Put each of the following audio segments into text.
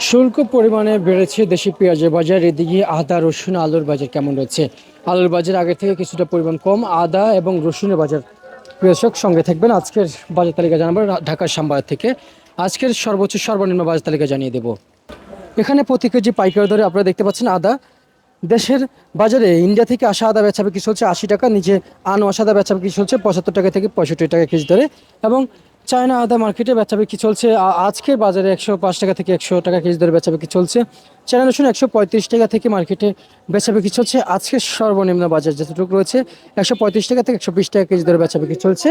শুল্ক পরিমাণে বেড়েছে দেশি পেঁয়াজের বাজার। এদিকে আদা, রসুন, আলুর বাজার কেমন রয়েছে? আলুর বাজার আগে থেকে কিছুটা পরিমাণ কম। আদা এবং রসুনের বাজার কৃষক সঙ্গে থাকবেন। আজকের বাজার তালিকা জানাব ঢাকার সাম্বাদ থেকে। আজকের সর্বোচ্চ সর্বনিম্ন বাজার তালিকা জানিয়ে দেব। এখানে প্রতি কেজি পাইকারি দরে আপনারা দেখতে পাচ্ছেন আদা। দেশের বাজারে ইন্ডিয়া থেকে আসা আদা বেচা বিক্রি চলছে আশি টাকা, নিচে আনো আদা বেচা বিক্রি চলছে পঁচাত্তর টাকা থেকে পঁয়ষট্টি টাকা কেজি দরে। এবং চায়না আদা মার্কেটে বেচা বিক্রি চলছে আজকের বাজারে একশো পাঁচ টাকা থেকে একশো টাকা কেজি দরে বেচা বিক্রি চলছে। চায়না রসুন একশো পঁয়ত্রিশ টাকা থেকে মার্কেটে বেচা বিক্রি চলছে। আজকের সর্বনিম্ন বাজার যতটুকু রয়েছে, একশো পঁয়ত্রিশ টাকা থেকে একশো বিশ টাকা কেজি দরে বেচা বিক্রি চলছে।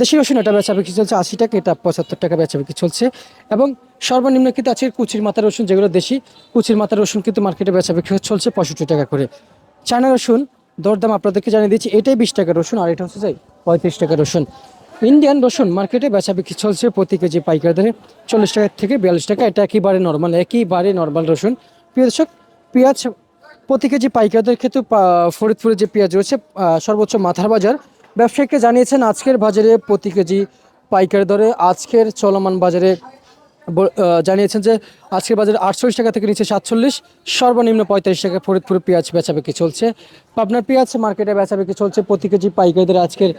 দেশি রসুন এটা বেচা বিক্রি চলছে আশি টাকা, এটা পঁচাত্তর টাকা বেচা বিক্রি চলছে। এবং সর্বনিম্ন কিন্তু আছে কুচির মাথা রসুন, যেগুলো দেশি, কুচির মাথা রসুন কিন্তু মার্কেটে বেচা বিক্রি চলছে পঁয়ষট্টি টাকা করে। চায়না রসুন, দরদাম আপনাদেরকে জানিয়ে দিচ্ছি, এটাই বিশ টাকা রসুন, আর এটা হচ্ছে যাই পঁয়ত্রিশ টাকা রসুন। ইন্ডিয়ান রসুন মার্কেটে বেচা বিক্রি চলছে প্রতি কেজি পাইকারি দরে চল্লিশ টাকা থেকে বিয়াল্লিশ টাকা। এটা একেবারে নর্মাল একেবারে নর্মাল রসুন। প্রিয় দর্শক, পেঁয়াজ প্রতি কেজি পাইকারদের ক্ষেত্রে ফরিদপুরে যে পেঁয়াজ রয়েছে সর্বোচ্চ মাথার বাজার। ব্যবসায়ীকে জানিয়েছেন, আজকের বাজারে প্রতি কেজি পাইকারি দরে আজকের চলমান বাজারে জানিয়েছেন যে আজকের বাজারে আটচল্লিশ টাকা থেকে নিচে সাতচল্লিশ, সর্বনিম্ন পঁয়তাল্লিশ টাকা ফরিদপুরে পেঁয়াজ বেচা বেচাবেকি চলছে। পাবনার পেঁয়াজ মার্কেটে বেচা বেচাবেকি চলছে প্রতি কেজি পাইকারিদের আজকের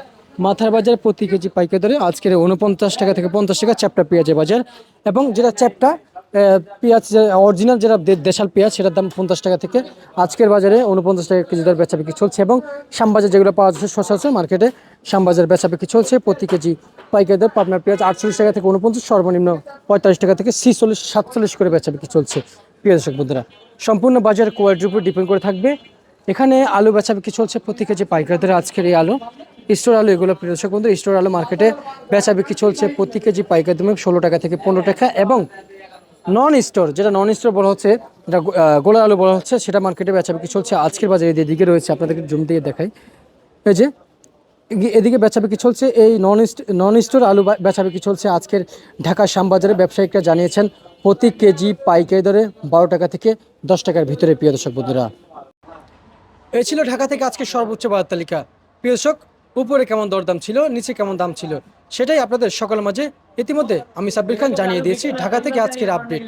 মাথার বাজার প্রতি কেজি পাইকারি দরে আজকের উনপঞ্চাশ টাকা থেকে পঞ্চাশ টাকা চ্যাপটা পেঁয়াজের বাজার। এবং যেটা চ্যাপটা পেঁয়াজ অরিজিনাল যেটা দেশাল পেঁয়াজ, সেটার দাম পঞ্চাশ টাকা থেকে আজকের বাজারে উনপঞ্চাশ টাকা কেজি দর বেচা বিক্রি চলছে এবং শ্যামবাজার যেগুলো পাওয়া যাচ্ছে সচরাচর মার্কেটে শ্যামবাজার বেচা বিক্রি চলছে প্রতি কেজি পাইকারি দর। পাবনার পেঁয়াজ আটচল্লিশ টাকা থেকে উনপঞ্চাশ, সর্বনিম্ন পঁয়তাল্লিশ টাকা থেকে ছিচল্লিশ, সাতচল্লিশ করে বেচা বিক্রি চলছে প্রিয় দর্শক বন্ধুরা। সম্পূর্ণ বাজার কোয়ালিটির উপর ডিপেন্ড করে থাকবে। এখানে আলু বেচা বিক্রি চলছে প্রতি কেজি পাইকারি দরে আজকের এই আলু। স্টোর আলু এগুলো প্রিয় দর্শক বন্ধু, স্টোর আলু মার্কেটে বেচা বিক্রি চলছে প্রতি কেজি পাইকারি দামে ষোলো টাকা থেকে পনেরো টাকা এবং নন স্টোর যেটা নন স্টোর বলা হচ্ছে, যেটা গোলার আলু বলা হচ্ছে, সেটা মার্কেটে বেচা বিক্রি চলছে। আজকের বাজারে এদিকে রয়েছে, আপনাদেরকে জুম দিয়ে দেখাই। এই যে এদিকে বেচা বিক্রি চলছে, এই নন নন স্টোর আলু বেচা বিক্রি চলছে আজকের ঢাকা শ্যামবাজারে। ব্যবসায়িকরা জানিয়েছেন, প্রতি কেজি পাইকারি দরে বারো টাকা থেকে দশ টাকার ভিতরে, প্রিয় দর্শক বন্ধুরা। এই ছিল ঢাকা থেকে আজকে সর্বোচ্চ বাজার তালিকা। প্রিয় দর্শক উপরে কেমন দরদাম ছিল, নিচে কেমন দাম ছিল, সেটাই আপনাদের সকল মাঝে ইতিমধ্যে আমি সাব্বির খান জানিয়ে দিয়েছি। ঢাকা থেকে আজকের আপডেট